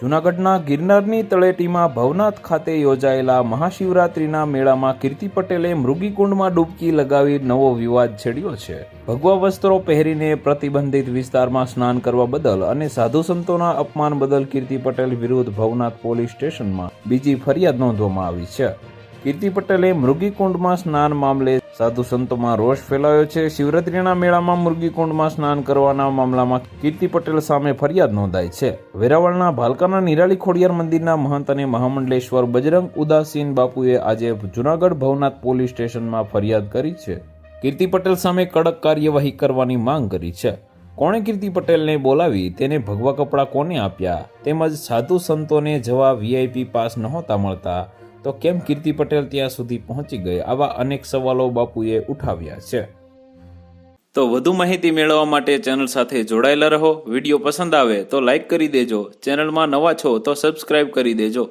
જૂનાગઢના ગિરનારની તળેટીમાં ભવનાથ ખાતે યોજાયેલા મહાશિવરાત્રિના મેળામાં કીર્તિ પટેલે મૃગીકુંડમાં ડૂબકી લગાવી નવો વિવાદ છેડ્યો છે. ભગવા વસ્ત્રો પહેરીને પ્રતિબંધિત વિસ્તારમાં સ્નાન કરવા બદલ અને સાધુ સંતોના અપમાન બદલ કીર્તિ પટેલ વિરુદ્ધ ભવનાથ પોલીસ સ્ટેશનમાં બીજી ફરિયાદ નોંધવામાં આવી છે. કીર્તિ પટેલે મૃગીકુંડમાં સ્નાન મામલે સાધુ સંતોમાં રોષ ફેલાયો છે. શિવરાત્રીના મેળામાં મૃગીકુંડમાં સ્નાન કરવાના મામલામાં કીર્તિ પટેલ સામે ફરિયાદ નોંધાઈ છે. વેરાવળના ભાલકાના નિરાળી ખોડિયાર મંદિરના મહંત અને મહામંડલેશ્વર બજરંગ ઉદાસીન બાપુએ આજે જુનાગઢ ભવનાથ પોલીસ સ્ટેશનમાં ફરિયાદ કરી છે. કીર્તિ પટેલ સામે કડક કાર્યવાહી કરવાની માંગ કરી છે. કોણે કીર્તિ પટેલને બોલાવી તેને ભગવા કપડાં કોને આપ્યા? તેમજ સાધુ સંતોને જવા વીઆઈપી પાસ નહોતા મળતા તો કેમ કીર્તિ પટેલ ત્યાં સુધી પહોંચી ગઈ? આવા અનેક સવાલો બાપુએ ઉઠાવ્યા છે. તો વધુ માહિતી મેળવવા માટે ચેનલ સાથે જોડાયેલા રહો. વીડિયો પસંદ આવે તો લાઈક કરી દેજો. ચેનલમાં નવા છો તો સબસ્ક્રાઇબ કરી દેજો.